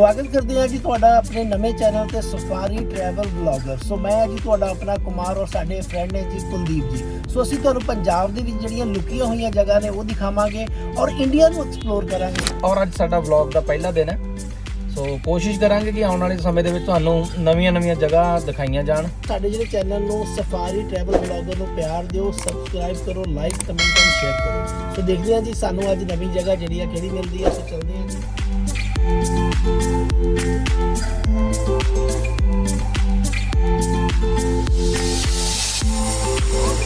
ਸਵਾਗਤ ਕਰਦੇ ਹਾਂ ਜੀ ਤੁਹਾਡਾ ਆਪਣੇ ਨਵੇਂ ਚੈਨਲ ਤੇ ਸਫਾਰੀ ਟਰੈਵਲ ਵਲੌਗਰ ਸੋ ਮੈਂ ਜੀ ਤੁਹਾਡਾ ਆਪਣਾ ਕੁਮਾਰ ਔਰ ਸਾਡੇ ਫਰੈਂਡ ਨੇ ਜੀ ਕੁਲਦੀਪ ਜੀ। ਸੋ ਅਸੀਂ ਤੁਹਾਨੂੰ ਪੰਜਾਬ ਦੇ ਵਿੱਚ ਜਿਹੜੀਆਂ ਲੁਕੀਆਂ ਹੋਈਆਂ ਜਗ੍ਹਾ ਨੇ ਉਹ ਦਿਖਾਵਾਂਗੇ ਔਰ ਇੰਡੀਆ ਨੂੰ ਐਕਸਪਲੋਰ ਕਰਾਂਗੇ। ਔਰ ਅੱਜ ਸਾਡਾ ਵਲੌਗ ਦਾ ਪਹਿਲਾ ਦਿਨ ਹੈ। ਸੋ ਕੋਸ਼ਿਸ਼ ਕਰਾਂਗੇ ਕਿ ਆਉਣ ਵਾਲੇ ਸਮੇਂ ਦੇ ਵਿੱਚ ਤੁਹਾਨੂੰ ਨਵੀਆਂ-ਨਵੀਆਂ ਜਗ੍ਹਾ ਦਿਖਾਈਆਂ ਜਾਣ। ਸਾਡੇ ਜਿਹੜੇ ਚੈਨਲ ਨੂੰ ਸਫਾਰੀ ਟਰੈਵਲ ਵਲੌਗਰ ਨੂੰ ਪਿਆਰ ਦਿਓ ਸਬਸਕ੍ਰਾਈਬ ਕਰੋ ਲਾਈਕ ਕਮੈਂਟ ਐਂਡ ਸ਼ੇਅਰ ਕਰੋ। ਸੋ ਦੇਖਦੇ ਹਾਂ ਜੀ ਸਾਨੂੰ ਅੱਜ ਨਵੀਂ ਜਗ੍ਹਾ ਜਿਹੜੀ ਆ ਕਿਹੜੀ ਮਿਲਦੀ ਹੈ ਸੋ ਚੱਲਦੇ ਹਾਂ ਜੀ।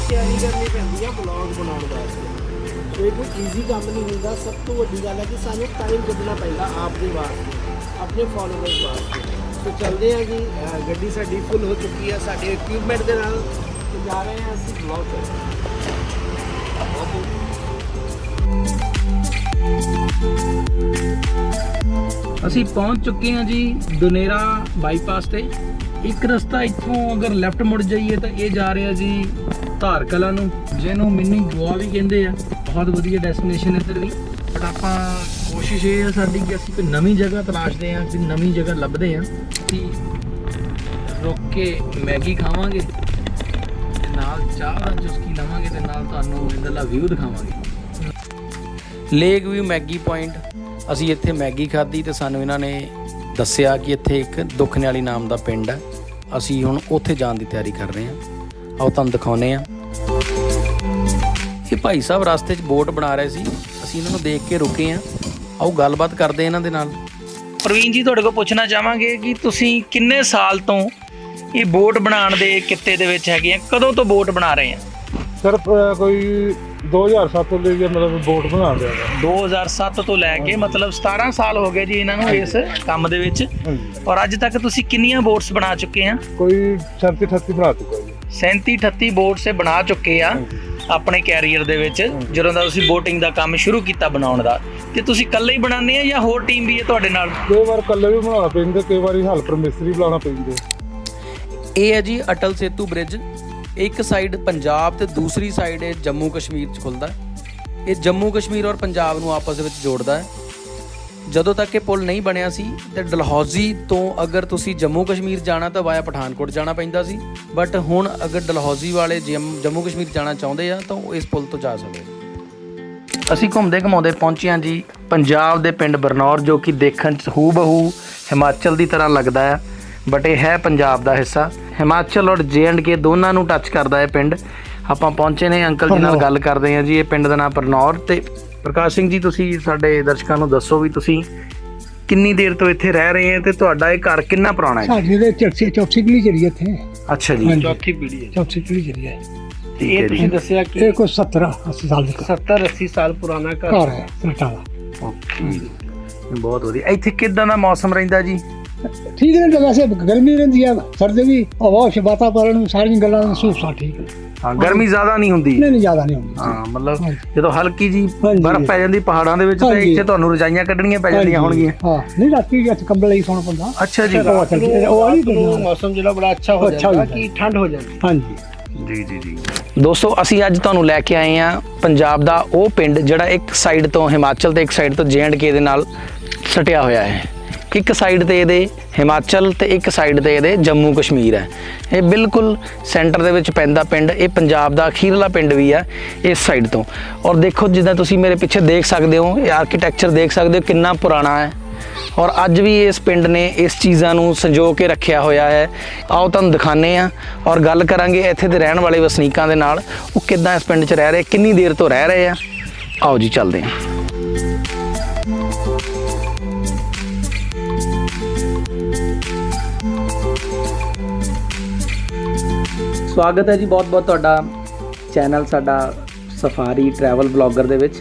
ਤਿਆਰੀ ਕਰਨੀ ਪੈਂਦੀ ਆ ਵਲੌਗ ਬਣਾਉਣ ਵਾਸਤੇ ਸੋ ਇਹ ਕੋਈ ਈਜ਼ੀ ਕੰਮ ਨਹੀਂ ਹੁੰਦਾ, ਸਭ ਤੋਂ ਵੱਡੀ ਗੱਲ ਹੈ ਕਿ ਸਾਨੂੰ ਟਾਈਮ ਕੱਢਣਾ ਪੈਂਦਾ ਆਪ ਦੇ ਵਾਸਤੇ, ਆਪਣੇ ਫੋਲੋਵਰਸ ਵਾਸਤੇ। ਸੋ ਚੱਲਦੇ ਹਾਂ ਜੀ, ਅਹ ਗੱਡੀ ਸਾਡੀ ਫੁੱਲ ਹੋ ਚੁੱਕੀ ਹੈ ਸਾਡੇ ਇਕਵਿਪਮੈਂਟ ਦੇ ਨਾਲ। ਤੇ ਜਾ ਰਹੇ ਹਾਂ ਅਸੀਂ ਵਲੌਗ ਕਰਨ। ਅਸੀਂ ਪਹੁੰਚ ਚੁੱਕੇ ਹਾਂ ਜੀ ਦੁਨੇਰਾ ਬਾਈਪਾਸ ਤੇ। ਇੱਕ ਰਸਤਾ ਇੱਥੋਂ ਅਗਰ ਲੈਫਟ ਮੁੜ ਜਾਈਏ ਤਾਂ ਇਹ ਜਾ ਰਿਹਾ ਜੀ ਧਾਰ ਕਲਾ ਨੂੰ, ਜਿਹਨੂੰ ਮਿੰਨੀ ਗੋਆ ਵੀ ਕਹਿੰਦੇ ਆ। ਬਹੁਤ ਵਧੀਆ ਡੈਸਟੀਨੇਸ਼ਨ ਇੱਧਰ ਵੀ। ਬਟ ਆਪਾਂ ਕੋਸ਼ਿਸ਼ ਇਹ ਹੈ ਸਾਡੀ ਕਿ ਅਸੀਂ ਕੋਈ ਨਵੀਂ ਜਗ੍ਹਾ ਤਲਾਸ਼ਦੇ ਹਾਂ ਕਿ ਨਵੀਂ ਜਗ੍ਹਾ ਲੱਭਦੇ ਹਾਂ ਕਿ ਰੁਕ ਕੇ ਮੈਗੀ ਖਾਵਾਂਗੇ ਨਾਲ ਚਾਹ ਦਾ ਚੁਸਕੀ ਲਵਾਂਗੇ ਤੇ ਨਾਲ ਤੁਹਾਨੂੰ ਇੱਧਰਲਾ ਵਿਊ ਦਿਖਾਵਾਂਗੇ। Lake view Maggi point. ਅਸੀਂ ਇੱਥੇ ਮੈਗੀ ਖਾਧੀ ਤੇ ਸਾਨੂੰ ਇਹਨਾਂ ਨੇ ਦੱਸਿਆ ਕਿ ਇੱਥੇ ਇੱਕ ਦੁਖਨੇ ਵਾਲੀ ਨਾਮ ਦਾ ਪਿੰਡ ਹੈ। ਅਸੀਂ ਹੁਣ ਉੱਥੇ ਜਾਣ ਦੀ ਤਿਆਰੀ ਕਰ ਰਹੇ ਹਾਂ। ਆਓ ਤੁਹਾਨੂੰ ਦਿਖਾਉਨੇ ਆ ਇਹ ਭਾਈ ਸਾਹਿਬ ਰਸਤੇ 'ਚ ਬੋਟ ਬਣਾ ਰਹੇ ਸੀ। ਅਸੀਂ ਇਹਨਾਂ ਨੂੰ ਦੇਖ ਕੇ ਰੁਕੇ ਆ ਆਓ ਗੱਲਬਾਤ ਕਰਦੇ ਇਹਨਾਂ ਦੇ ਨਾਲ। ਪ੍ਰਵੀਨ ਜੀ ਤੁਹਾਡੇ ਕੋਲ ਪੁੱਛਣਾ ਚਾਹਾਂਗੇ ਕਿ ਤੁਸੀਂ ਕਿੰਨੇ ਸਾਲ ਤੋਂ ਇਹ ਬੋਟ ਬਣਾਉਣ ਦੇ ਕਿੱਤੇ ਦੇ ਵਿੱਚ ਹੈਗੇ ਆ? ਕਦੋਂ ਤੋਂ ਬੋਟ ਬਣਾ ਰਹੇ ਆ? ਸਰ ਅਹ ਕੋਈ 2007 ਤੋਂ ਲੈ ਕੇ ਮਤਲਬ ਬੋਟ ਬਣਾ ਲਿਆ ਵਾ। 2007 ਤੋਂ ਲੈ ਕੇ ਮਤਲਬ 17 ਸਾਲ ਹੋ ਗਏ ਜੀ ਇਹਨਾਂ ਨੂੰ ਇਸ ਕੰਮ ਦੇ ਵਿੱਚ। ਔਰ ਅੱਜ ਤੱਕ ਤੁਸੀਂ ਕਿੰਨੀਆਂ ਬੋਟਸ ਬਣਾ ਚੁੱਕੇ ਆ? ਕੋਈ 37 38 ਬਣਾ ਚੁੱਕਾ ਜੀ। 37 38 ਬੋਟਸ ਬਣਾ ਚੁੱਕੇ ਆ। ਆਪਣੇ ਕੈਰੀਅਰ ਦੇ ਵਿੱਚ ਜਦੋਂ ਦਾ ਤੁਸੀਂ ਬੋਟਿੰਗ ਦਾ ਕੰਮ ਸ਼ੁਰੂ ਕੀਤਾ ਬਣਾਉਣ ਦਾ। ਤੇ ਤੁਸੀਂ ਇਕੱਲੇ ਹੀ ਬਣਾਉਂਦੇ ਆ ਜਾਂ ਹੋਰ ਟੀਮ ਵੀ ਹੈ ਤੁਹਾਡੇ ਨਾਲ? ਕਈ ਵਾਰ ਕੱਲੇ ਵੀ ਬਣਾਉਣਾ ਪੈਂਦਾ ਕਈ ਵਾਰੀ ਹੈਲਪਰ ਮਿਸਤਰੀ ਬੁਲਾਉਣਾ ਪੈਂਦਾ। ਇਹ ਹੈ ਜੀ ਅਟਲ ਸੇਤੂ ਬ੍ਰਿਜ ਇੱਕ ਸਾਈਡ ਪੰਜਾਬ ਤੇ ਦੂਸਰੀ ਸਾਈਡ ਇਹ ਜੰਮੂ ਕਸ਼ਮੀਰ ਚ ਖੁੱਲਦਾ ਹੈ। ਇਹ ਜੰਮੂ ਕਸ਼ਮੀਰ ਔਰ ਪੰਜਾਬ ਨੂੰ ਆਪਸ ਵਿੱਚ ਜੋੜਦਾ ਹੈ। ਜਦੋਂ ਤੱਕ ਇਹ ਪੁਲ ਨਹੀਂ ਬਣਿਆ ਸੀ ਤੇ ਡਲਹੌਜ਼ੀ ਤੋਂ ਅਗਰ ਤੁਸੀਂ ਜੰਮੂ ਕਸ਼ਮੀਰ ਜਾਣਾ ਤਾਂ ਵਾਇਆ ਪਠਾਨਕੋਟ ਜਾਣਾ ਪੈਂਦਾ ਸੀ। ਬਟ ਹੁਣ ਅਗਰ ਡਲਹੌਜ਼ੀ ਵਾਲੇ ਜੰਮ- ਜੰਮੂ ਕਸ਼ਮੀਰ ਜਾਣਾ ਚਾਹੁੰਦੇ ਆ ਤਾਂ ਉਹ ਇਸ ਪੁਲ ਤੋਂ ਜਾ ਸਕਦੇ ਅਸੀਂ ਘੁੰਮਦੇ ਘਮਾਉਂਦੇ ਪਹੁੰਚੇ ਹਾਂ ਜੀ। ਪੰਜਾਬ ਦੇ ਪਿੰਡ ਬਰਨੌਰ ਜੋ ਕਿ ਦੇਖਣ 'ਚ ਹੂ ਬਹੂ ਹਿਮਾਚਲ ਦੀ ਤਰ੍ਹਾਂ ਲੱਗਦਾ ਹੈ। ਬਟ ਇਹ ਹੈ ਪੰਜਾਬ ਦਾ ਹਿੱਸਾ। ਹਿਮਾਚਲ ਔਰ ਕੇ ਦੋਨਾਂ ਨੂੰ ਟੱਚ ਕਰਦਾ ਹੈ ਪਿੰਡ। ਆਪਾਂ ਪਹੁੰਚੇ ਨੇ ਅੰਕਲ ਜੀ ਨਾਲ ਗੱਲ ਕਰਦੇ ਹਾਂ ਜੀ ਇਹ ਪਿੰਡ ਦਾ ਨਾਮ ਬਰਨੌਰ ਤੇ ਪ੍ਰਕਾਸ਼ ਸਿੰਘ ਜੀ ਤੁਸੀਂ ਸਾਡੇ ਦਰਸ਼ਕਾਂ ਨੂੰ ਦੱਸੋ ਵੀ ਤੁਸੀਂ ਕਿੰਨੀ ਦੇਰ ਤੋਂ ਇੱਥੇ ਰਹਿ ਰਹੇ ਹੋ ਤੇ ਤੁਹਾਡਾ ਇਹ ਘਰ ਕਿੰਨਾ ਪੁਰਾਣਾ ਹੈ? ਸਾਡੀ ਦੇ ਚੌਥੀ ਚੌਥੀ ਪੀੜੀ ਚੜੀ ਇੱਥੇ। ਅੱਛਾ ਜੀ। ਚੌਥੀ ਪੀੜ੍ਹੀ ਹੈ। ਚੌਥੀ ਪੀੜੀ ਚੜੀ ਹੈ। ਠੀਕ ਇਹ ਤੁਸੀਂ ਦੱਸਿਆ ਕਿ ਇਹ ਕੋਈ 70 80 ਸਾਲ ਦਾ 70 80 ਸਾਲ ਪੁਰਾਣਾ ਘਰ ਹੈ। ਦਾ ਓਕੇ। ਬਹੁਤ ਵਧੀਆ। ਇੱਥੇ ਕਿਦਾਂ ਦਾ ਮੌਸਮ ਰਹਿੰਦਾ ਜੀ? ਠੀਕ ਰਹਿੰਦਾ ਵੈਸੇ ਗਰਮੀ ਰਹਿੰਦੀ ਹੈ ਸਰਦੀ ਵੀ ਹਵਾ ਸ਼ ਵਾਤਾਵਰਣ ਸਾਰੀਆਂ ਗੱਲਾਂ ਦਾ ਸੂਸਾ ਠੀਕ। ਹੈ ਹਾਂ ਗਰਮੀ ਜ਼ਿਆਦਾ ਨਹੀਂ ਹੁੰਦੀ। ਨਹੀਂ ਨਹੀਂ ਜ਼ਿਆਦਾ ਨਹੀਂ ਹੁੰਦੀ। ਹਾਂ ਮਤਲਬ। ਜਦੋਂ ਹਲਕੀ ਜੀ। ਬਰਫ਼ ਪੈ ਜਾਂਦੀ ਪਹਾੜਾਂ ਦੇ ਵਿੱਚ ਤੇ। ਇੱਥੇ ਤੁਹਾਨੂੰ ਰਜਾਈਆਂ ਕੱਢਣੀਆਂ ਪੈ ਜਾਂਦੀਆਂ ਹੋਣਗੀਆਂ। ਹਾਂ ਨਹੀਂ ਰਾਤੀ ਵੀ ਇੱਥੇ ਕੰਬਲ ਲਈ ਸੌਣਾ ਪੈਂਦਾ। ਅੱਛਾ ਜੀ। ਉਹ ਵਾਲੀ। ਮੌਸਮ ਜਿਹੜਾ ਬੜਾ ਅੱਛਾ ਹੋ ਜਾਂਦਾ। ਕਿ ਠੰਡ ਹੋ ਜਾਂਦੀ। ਹਾਂਜੀ। ਜੀ ਜੀ ਜੀ। ਦੋਸਤੋ ਅਸੀਂ ਅੱਜ ਤੁਹਾਨੂੰ ਲੈ ਕੇ ਆਏ ਆ ਪੰਜਾਬ ਦਾ ਉਹ ਪਿੰਡ ਜਿਹੜਾ ਇੱਕ ਸਾਈਡ ਤੋਂ ਹਿਮਾਚਲ ਤੇ ਇੱਕ ਸਾਈਡ ਤੋਂ ਕੇ ਦੇ ਨਾਲ ਸਟਿਆ ਹੋਇਆ ਹੈ। ਇੱਕ ਸਾਈਡ ਤੇ ਇਹਦੇ ਹਿਮਾਚਲ ਤੇ ਇੱਕ ਸਾਈਡ ਤੇ ਇਹਦੇ ਜੰਮੂ ਕਸ਼ਮੀਰ ਹੈ। ਇਹ ਬਿਲਕੁਲ ਸੈਂਟਰ ਦੇ ਵਿੱਚ ਪੈਂਦਾ ਪਿੰਡ, ਇਹ ਪੰਜਾਬ ਦਾ ਅਖੀਰਲਾ ਪਿੰਡ ਵੀ ਹੈ ਇਸ ਸਾਈਡ ਤੋਂ। ਔਰ ਦੇਖੋ, ਜਿੱਦਾਂ ਤੁਸੀਂ ਮੇਰੇ ਪਿੱਛੇ ਦੇਖ ਸਕਦੇ ਹੋ, ਇਹ ਆਰਕੀਟੈਕਚਰ ਦੇਖ ਸਕਦੇ ਹੋ, ਕਿੰਨਾ ਪੁਰਾਣਾ ਹੈ। ਔਰ ਅੱਜ ਵੀ ਇਸ ਪਿੰਡ ਨੇ ਇਸ ਚੀਜ਼ਾਂ ਨੂੰ ਸੰਜੋ ਕੇ ਰੱਖਿਆ ਹੋਇਆ ਹੈ। ਆਓ ਤੁਹਾਨੂੰ ਦਿਖਾਣੇ ਆ ਔਰ ਗੱਲ ਕਰਾਂਗੇ ਇੱਥੇ ਦੇ ਰਹਿਣ ਵਾਲੇ ਵਸਨੀਕਾਂ ਦੇ ਨਾਲ, ਉਹ ਕਿੱਦਾਂ ਇਸ ਪਿੰਡ 'ਚ ਰਹਿ ਰਹੇ, ਕਿੰਨੀ ਦੇਰ ਤੋਂ ਰਹਿ ਰਹੇ ਆ। ਆਓ ਜੀ, ਚੱਲਦੇ ਹਾਂ। ਸਵਾਗਤ ਹੈ ਜੀ ਬਹੁਤ-ਬਹੁਤ ਤੁਹਾਡਾ ਚੈਨਲ ਸਾਡਾ ਸਫਾਰੀ ਟਰੈਵਲ ਬਲੌਗਰ ਦੇ ਵਿੱਚ।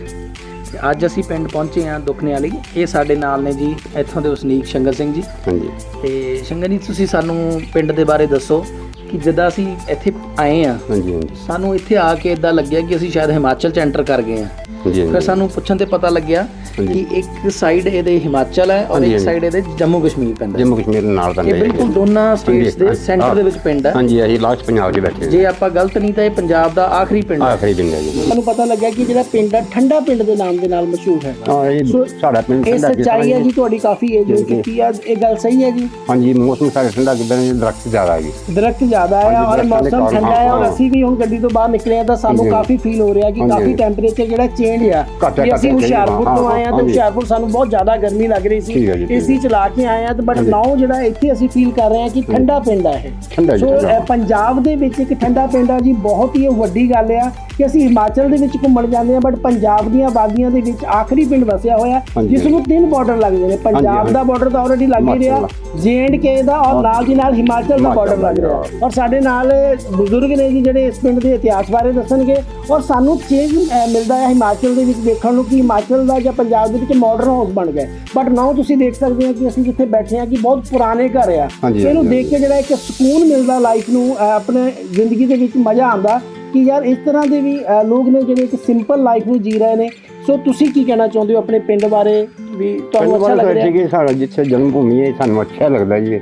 ਤੇ ਅੱਜ ਅਸੀਂ ਪਿੰਡ ਪਹੁੰਚੇ ਹਾਂ ਦੁਖਨੇ ਵਾਲੀ ਇਹ ਸਾਡੇ ਨਾਲ ਨੇ ਜੀ ਇੱਥੋਂ ਦੇ ਵਸਨੀਕ ਸ਼ੰਗਰ ਸਿੰਘ ਜੀ। ਹਾਂਜੀ। ਤੇ ਸ਼ੰਗਰ ਜੀ ਤੁਸੀਂ ਸਾਨੂੰ ਪਿੰਡ ਦੇ ਬਾਰੇ ਦੱਸੋ ਕਿ ਜਿੱਦਾਂ ਅਸੀਂ ਇੱਥੇ ਆਏ ਆ ਹਾਂਜੀ ਸਾਨੂੰ ਇੱਥੇ ਆ ਕੇ ਇਦਾਂ ਲੱਗਿਆ ਕਿ ਅਸੀਂ ਸ਼ਾਇਦ ਹਿਮਾਚਲ ਚ ਐਂਟਰ ਕਰ ਗਏ ਆ। ਫਿਰ ਸਾਨੂੰ ਪੁੱਛਣ ਤੇ ਪਤਾ ਲੱਗਿਆ। ਕਿ ਇੱਕ ਸਾਈਡ ਇਹਦੇ ਹਿਮਾਚਲ ਹੈ ਔਰ ਇੱਕ। ਸਾਈਡ ਇਹਦੇ ਜੰਮੂ ਕਸ਼ਮੀਰ ਪੈਂਦਾ। ਜੰਮੂ ਕਸ਼ਮੀਰ ਨਾਲ ਇਹ ਪੈਂਦੇ ਬਿਲਕੁਲ ਦੋਨਾਂ ਸਟੇਟਸ ਦੇ ਸੈਂਟਰ ਦੇ ਵਿੱਚ ਪਿੰਡ ਹੈ ਹਾਂਜੀ ਅਸੀਂ ਲਾਸਟ ਪੰਜਾਬ 'ਚ ਬੈਠੇ ਜੇ ਆਪਾਂ ਗਲਤ ਨਹੀਂ ਤਾਂ ਇਹ ਪੰਜਾਬ ਦਾ ਆਖਰੀ ਪਿੰਡ ਹਾਂ ਆਖਰੀ ਪਿੰਡ ਹੈ ਜੀ ਸਾਨੂੰ ਪਤਾ ਲੱਗਿਆ ਕਿ ਜਿਹੜਾ ਪਿੰਡ ਹੈ ਠੰਡਾ ਪਿੰਡ ਦੇ ਨਾਮ ਦੇ ਨਾਲ ਮਸ਼ਹੂਰ ਹੈ ਹਾਂ ਇਹ ਸਾਡਾ ਪਿੰਡ ਇਹ ਠੰਡਾ ਜਿਸ ਸੱਚਾਈ ਹੈ ਜੀ ਤੁਹਾਡੀ ਕਾਫੀ ਏਜ ਹੋ ਜੀ। ਚੁੱਕੀ ਹੈ ਇਹ ਗੱਲ ਸਹੀ ਹੈ ਜੀ ਹਾਂਜੀ ਮੌਸਮ ਸਾਡਾ ਠੰਡਾ ਕਿਦਾਂ ਦਰਖਤ ਜ਼ਿਆਦਾ ਹੈ ਜੀ ਦਰਖਤ ਜ਼ਿਆਦਾ ਹੈ ਔਰ ਮੌਸਮ ਠੰਡਾ ਹੈ ਔਰ। ਅਸੀਂ ਵੀ ਹੁਣ ਗੱਡੀ ਤੋਂ ਬਾਹਰ ਨਿਕਲੇ ਆ ਤਾਂ ਸਾਨੂੰ ਕਾਫੀ ਫੀਲ ਹੋ ਰਿਹਾ ਕਿ ਕਾਫੀ। ਟੈਂਪਰੇਚਰ ਜਿਹੜਾ ਚੇਂਜ ਆ ਘੱਟ ਹੈ, ਕਿ ਅਸੀਂ ਹੈ, ਹੁਸ਼ਿਆਰਪੁਰ ਹਾਂ, ਤੋਂ ਆਏ ਆ ਤਾਂ ਹਾਂਜੀ। ਹੁਸ਼ਿਆਰਪੁਰ ਸਾਨੂੰ ਬਹੁਤ ਜ਼ਿਆਦਾ ਗਰਮੀ ਲੱਗ ਰਹੀ ਠੀਕ ਹੈ ਜੀ, ਸੀ ਠੀਕ ਹੈ। ਏਸੀ ਚਲਾ ਕੇ ਆਏ ਆ ਤੇ ਬਟ ਹਾਂਜੀ। ਨਾਓ ਜਿਹੜਾ ਇੱਥੇ ਅਸੀਂ ਫੀਲ ਕਰ ਰਹੇ ਹਾਂ ਕਿ ਠੰਡਾ ਪਿੰਡ ਆ ਇਹ ਠੰਡਾ ਜੀ, ਸੋ ਠੰਡਾ। ਅ, ਪੰਜਾਬ ਦੇ ਵਿੱਚ ਇੱਕ ਠੰਡਾ ਪਿੰਡ ਆ ਜੀ ਬਹੁਤ ਹੀ ਇਹ ਵੱਡੀ ਗੱਲ ਆ ਕਿ ਅਸੀਂ ਹਿਮਾਚਲ ਦੇ ਵਿੱਚ ਘੁੰਮਣ ਜਾਂਦੇ ਆ ਬਟ ਪੰਜਾਬ ਦੀਆਂ ਵਾਦੀਆਂ ਦੇ ਵਿੱਚ ਆਖਰੀ ਪਿੰਡ ਵਸਿਆ ਹੋਇਆ ਹਾਂਜੀ, ਜਿਸ ਨੂੰ ਤਿੰਨ ਬਾਰਡਰ ਲੱਗਦੇ ਨੇ ਪੰਜਾਬ ਹਾਂਜੀ। ਦਾ ਬਾਰਡਰ ਤਾਂ ਆਲਰੇਡੀ ਲੱਗ ਹੀ ਰਿਹਾ ਕੇ ਦਾ ਔਰ ਨਾਲ ਦੀ ਨਾਲ ਹਿਮਾਚਲ ਦਾ ਹਿਮਾਚਲ ਬਾਰਡਰ ਲੱਗ। ਰਿਹਾ ਔਰ ਸਾਡੇ ਨਾਲ ਬਜ਼ੁਰਗ ਨੇ ਜੀ ਜਿਹੜੇ ਇਸ ਪਿੰਡ ਦੇ ਇਤਿਹਾਸ ਬਾਰੇ ਦੱਸਣਗੇ ਔਰ ਸਾਨੂੰ ਚੇਂਜ ਮਿਲਦਾ ਹੈ ਹਿਮਾਚਲ ਦੇ ਵਿੱਚ ਦੇਖਣ ਨੂੰ ਕਿ ਹਿਮਾਚਲ ਦਾ ਜਾਂ ਪੰਜਾਬ ਦੇ ਵਿੱਚ ਮਾਡਰਨ ਹਾਊਸ ਬਣ ਗਏ ਬਟ ਨਾਓ ਤੁਸੀਂ ਦੇਖ ਸਕਦੇ ਹੋ ਕਿ ਅਸੀਂ ਜਿੱਥੇ ਬੈਠੇ ਹਾਂ ਕਿ ਬਹੁਤ ਪੁਰਾਣੇ ਘਰ ਆ। ਇਹਨੂੰ ਦੇਖ ਕੇ ਜਿਹੜਾ ਇੱਕ ਸਕੂਨ ਮਿਲਦਾ ਲਾਈਫ ਨੂੰ ਆਪਣੇ ਜ਼ਿੰਦਗੀ ਦੇ ਵਿੱਚ ਮਜ਼ਾ ਆਉਂਦਾ ਕਿ ਯਾਰ ਇਸ ਤਰ੍ਹਾਂ ਦੇ ਵੀ ਲੋਕ ਨੇ ਜਿਹੜੇ ਇੱਕ ਸਿੰਪਲ ਲਾਈਫ ਨੂੰ ਜੀ ਰਹੇ ਨੇ। ਸੋ ਤੁਸੀਂ ਕੀ ਕਹਿਣਾ ਚਾਹੁੰਦੇ ਹੋ ਆਪਣੇ ਪਿੰਡ ਬਾਰੇ ਵੀ ਤੁਹਾਨੂੰ ਅੱਛਾ ਲੱਗ ਰਿਹਾ? ਹੈ ਸਾਡਾ ਜਿੱਥੇ ਜਨਮ ਭੂਮੀ ਹੈ ਸਾਨੂੰ ਅੱਛਾ ਲੱਗਦਾ ਜੀ।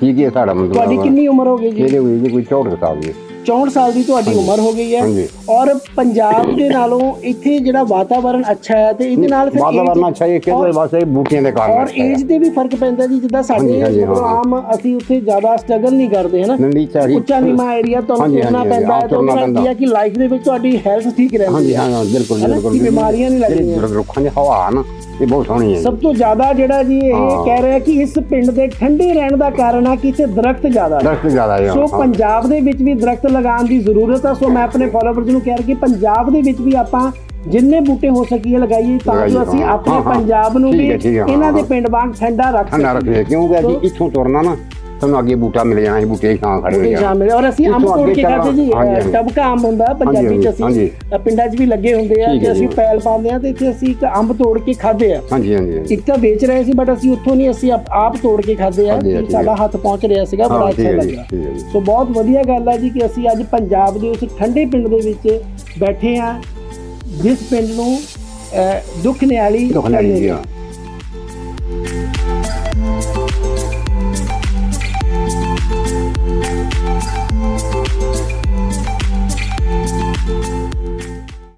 ਠੀਕ ਹੈ ਸਾਡਾ ਮਤਲਬ ਤੁਹਾਡੀ ਕਿੰਨੀ ਉਮਰ ਹੋ ਗਈ ਜੀ? ਇਹਦੇ ਹੋਈ ਜੀ ਕੋਈ 64 ਸਾਲ ਦੀ 64 ਸਾਲ ਦੀ ਤੁਹਾਡੀ ਉਮਰ ਹੋ ਗਈ ਹੈ। ਔਰ ਪੰਜਾਬ ਦੇ ਨਾਲੋਂ ਇੱਥੇ ਜਿਹੜਾ ਵਾਤਾਵਰਣ ਅੱਛਾ ਹੈ ਤੇ ਇਹਦੇ ਨਾਲ ਫਿਰ ਵਾਤਾਵਰਨ age- ਅੱਛਾ ਹੈ ਕਿ ਔਰ- ਬਸ ਇਹ ਬੂਟੀਆਂ ਦੇ ਕਾਰਨ ਔਰ। ਏਜ ਤੇ ਵੀ ਫ਼ਰਕ ਪੈਂਦਾ ਜੀ ਜਿੱਦਾਂ ਸਾਡੇ। ਆਮ ਅਸੀਂ ਉੱਥੇ ਜ਼ਿਆਦਾ ਸਟਰਗਲ ਨਹੀਂ ਕਰਦੇ ਹੈ ਨਾ ਨੰਦੀ ਚਾਹੀ ਉੱਚਾ ਨੀਵਾਂ ਏਰੀਆ ਤੁਹਾਨੂੰ ਤੁਰਨਾ ਪੈਂਦਾ ਹੈ ਹਾਂ, ਤਾਂ ਉਹਦੇ ਨਾਲ ਤੁਰਨਾ ਕੀ ਲਾਈਫ ਦੇ ਵਿੱਚ ਤੁਹਾਡੀ ਹੈਲਥ ਠੀਕ ਰਹਿੰਦੀ ਹਾਂਜੀ ਹੈ ਹਾਂ ਬਿਲਕੁਲ ਬਿਲਕੁਲ ਬਿਮਾਰੀਆਂ ਨਹੀਂ ਲੱਗਦੀਆਂ। ਰੁੱਖਾਂ ਦੀ ਹਵਾ ਨਾ ਇਹ ਬਹੁਤ ਸੋਹਣੀ ਹੈ ਸਭ ਤੋਂ ਜ਼ਿਆਦਾ ਜਿਹੜਾ ਜੀ ਇਹ। ਕਹਿ ਰਿਹਾ ਕਿ ਇਸ ਪਿੰਡ ਦੇ ਠੰਡੇ ਰਹਿਣ ਦਾ ਕਾਰਨ ਆ ਕਿ ਇੱਥੇ ਦਰਖਤ ਜ਼ਿਆਦਾ ਦਰਖਤ ਜ਼ਿਆਦਾ ਹੈ ਸੋ। ਪੰਜਾਬ ਦੇ ਵਿੱਚ ਵੀ ਦਰਖਤ ਲਗਾਉਣ ਦੀ ਜ਼ਰੂਰਤ ਹੈ ਸੋ ਮੈਂ ਆਪਣੇ ਫਾਲੋਅਰਸ ਨੂੰ ਕਹਿ ਰਿਹਾ ਕਿ ਪੰਜਾਬ ਦੇ ਵਿੱਚ ਵੀ ਆਪਾਂ ਜਿੰਨੇ ਬੂਟੇ ਹੋ ਸਕੀਏ ਲਗਾਈਏ ਤਾਂ ਜੋ ਅਸੀਂ ਆਪਣੇ। ਪੰਜਾਬ ਨੂੰ ਵੀ ਇਹਨਾਂ ਦੇ। ਪਿੰਡ ਵਾਂਗ ਠੰਡਾ ਰੱਖ ਰੱਖਦੇ ਕਿਉਂਕਿ ਅਸੀਂ ਇੱਥੋਂ ਤੁਰਨਾ ਨਾ ਤੁਹਾਨੂੰ ਅੱਗੇ ਬੂਟਾ ਮਿਲ ਜਾਣਾ ਅਸੀਂ ਬੂਟੇ ਦੀ ਛਾਂ ਖੜੇ ਹੋ ਜਾਣਾ ਸ਼ਾਮਿਲ ਔਰ ਅਸੀਂ ਅੰਬ ਤੋੜ ਕੇ ਖਾਦੇ ਜੀ। ਟਬਕਾ ਅੰਬ ਹੁੰਦਾ ਪੰਜਾਬੀ ਚ ਅਸੀਂ ਪਿੰਡਾਂ 'ਚ ਵੀ ਲੱਗੇ ਹੁੰਦੇ ਆ ਕਿ ਅਸੀਂ। ਪੈਲ ਪਾਉਂਦੇ ਆ ਤੇ ਇੱਥੇ ਅਸੀਂ ਇੱਕ ਅੰਬ ਤੋੜ ਕੇ ਖਾਦੇ ਆ ਹਾਂਜੀ ਹਾਂਜੀ। ਇੱਕ ਤਾਂ ਵੇਚ ਰਹੇ ਸੀ ਬਟ ਅਸੀਂ ਉੱਥੋਂ ਨਹੀਂ ਅਸੀਂ ਆਪ- ਤੋੜ ਕੇ ਖਾਦੇ ਆ ਆ, ਸਾਡਾ। ਹੱਥ ਪਹੁੰਚ ਰਿਹਾ ਸੀਗਾ ਬੜਾ ਅੱਛਾ ਲੱਗਾ। ਸੋ ਬਹੁਤ ਵਧੀਆ ਗੱਲ ਹੈ ਜੀ ਕਿ ਅਸੀਂ ਅੱਜ ਪੰਜਾਬ ਦੇ ਉਸ ਠੰਡੇ ਪਿੰਡ ਦੇ ਵਿੱਚ ਬੈਠੇ ਆ ਜਿਸ ਪਿੰਡ ਨੂੰ ਦੁੱਖ ਨਿਆਲੀ ਦੁੱਖ ਨਿਆਲੀ ਜੀ। Thank you.